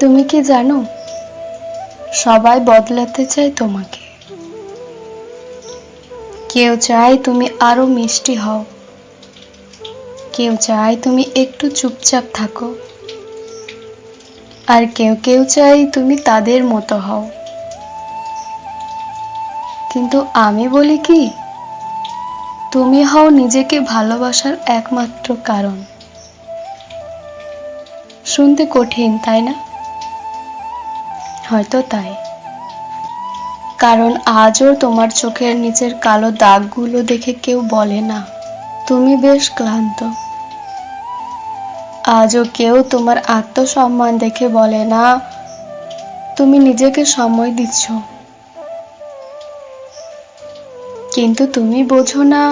তুমি কি জানো? সবাই বদলাতে চায় তোমাকে। কেউ চায় তুমি আরও মিষ্টি হও। কেউ চায় তুমি একটু চুপচাপ থাকো। আর কেউ কেউ চায় তুমি তাদের মতো হও। কিন্তু আমি বলি কি? তুমি হও নিজেকে ভালোবাসার একমাত্র কারণ। শুনতে কঠিন, তাই না? হয়তো তাই। কারণ আজও তোমার চোখের নিচের কালো দাগগুলো দেখে কেউ বলে না, তুমি বেশ ক্লান্ত। আজও কেউ তোমার আত্মসম্মান দেখে বলে না, তুমি নিজেকে সময় দিচ্ছ। কিন্তু তুমি বোঝো না,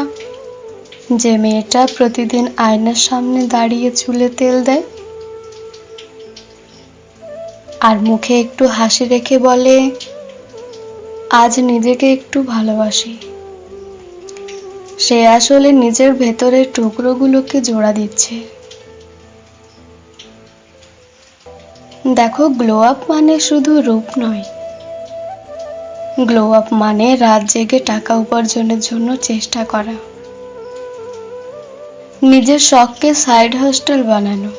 যে মেয়েটা প্রতিদিন আয়নার সামনে দাঁড়িয়ে চুলে তেল দেয় আর মুখে একটু হাসি রেখে বলে, আজ নিজেকে একটু ভালোবাসি। সে আসলে নিজের ভেতরের টুকরোগুলোকে জোড়া দিচ্ছে। দেখো গ্লো আপ মানে শুধু রূপ নয়। গ্লো আপ মানে রাত জেগে টাকা উপার্জনের জন্য চেষ্টা করা। নিজের শখকে সাইড হোস্টেল বানানো।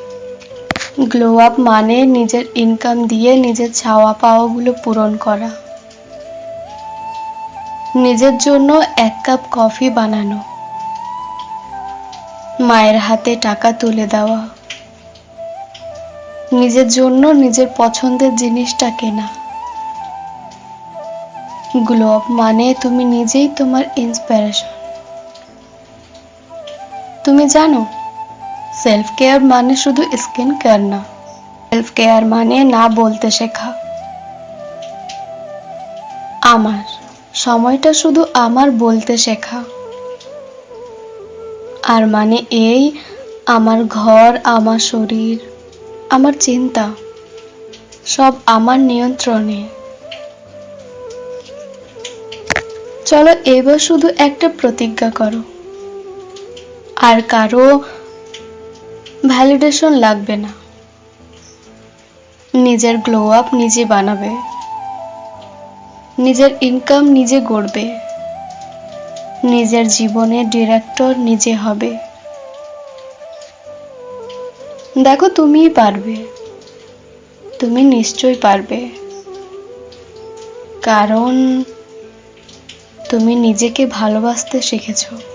গ্লো আপ মানে নিজের ইনকাম দিয়ে নিজের চাওয়া পাওয়াগুলো পূরণ করা। নিজের জন্য এক কাপ কফি বানানো। মায়ের হাতে টাকা তুলে দেওয়া। নিজের জন্য নিজের পছন্দের জিনিসটা কেনা। গ্লো আপ মানে তুমি নিজেই তোমার ইন্সপিরেশন তুমি জানো সেলফ কেয়ার মানে শুধু স্কিন কেয়ার না। সেলফ কেয়ার মানে না বলতে শেখা। আমার। সময়টা শুধু আমার বলতে শেখা। আর মানে এই, আমার ঘর, আমার শরীর, আমার চিন্তা, সব আমার নিয়ন্ত্রণে। চলো এবার শুধু একটা প্রতিজ্ঞা করো। আর কারও ভ্যালিডেশন লাগবে না। নিজের গ্লো আপ নিজে বানাবে। নিজের ইনকাম নিজে গড়বে। নিজের জীবনের ডিরেক্টর নিজে হবে। দেখো তুমিই পারবে। তুমি নিশ্চয়ই পারবে। কারণ তুমি নিজেকে ভালোবাসতে শিখেছো।